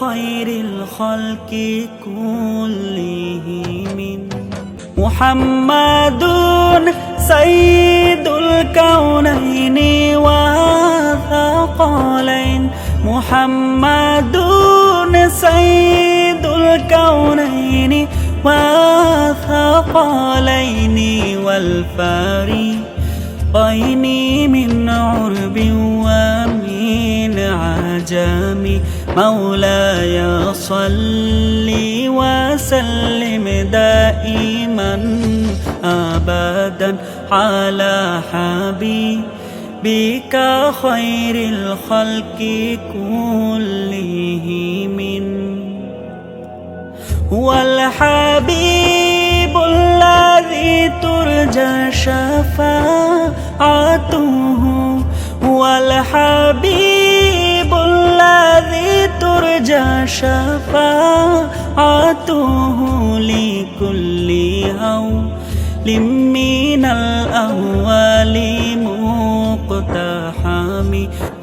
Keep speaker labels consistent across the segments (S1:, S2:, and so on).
S1: خير الخلق كلهم. محمد سيد الكونين والثقلين محمد سيد الكونين والثقلين والفريقين من عرب ومن عجم. مولاي صل وسلم دائما ابدا على حبيبك خير الخلق كلهم. هو الحبيب الذي ترجى شفاعته. هو الحبيب ترجى شفاعته لكل هول من الأهوال مقتحم.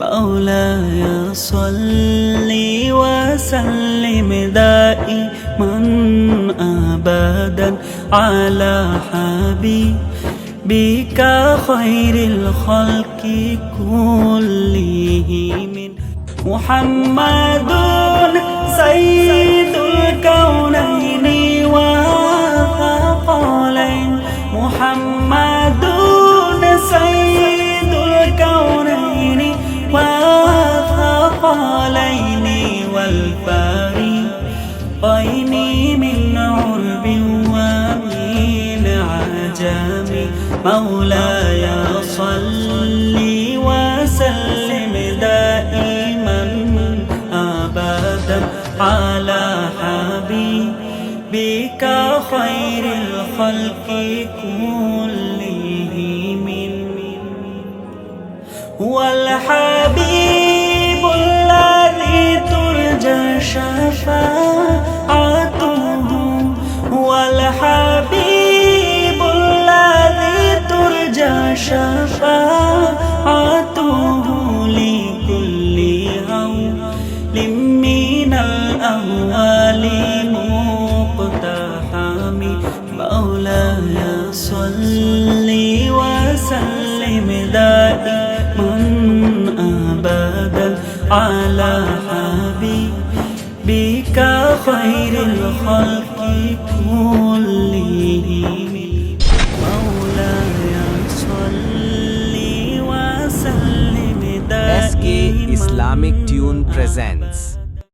S1: مولاي صل وسلم دائما أبدا على حبيبك خير الخلق كلهم. محمد محمد سيد الكونين والثقلين والفريقين من عرب ومن عجم. مولاي صل وسلم دائما ابدا على حبيبك خير الخلق كلهم هو الحبيب الذي ترجى شفاعته هو الحبيب الذي ترجى شفاعته لكل هول من الأهوال مولاي صل وسلم دائما أبدا على حبيبك خير الخلق كلهم مولاي صل وسلم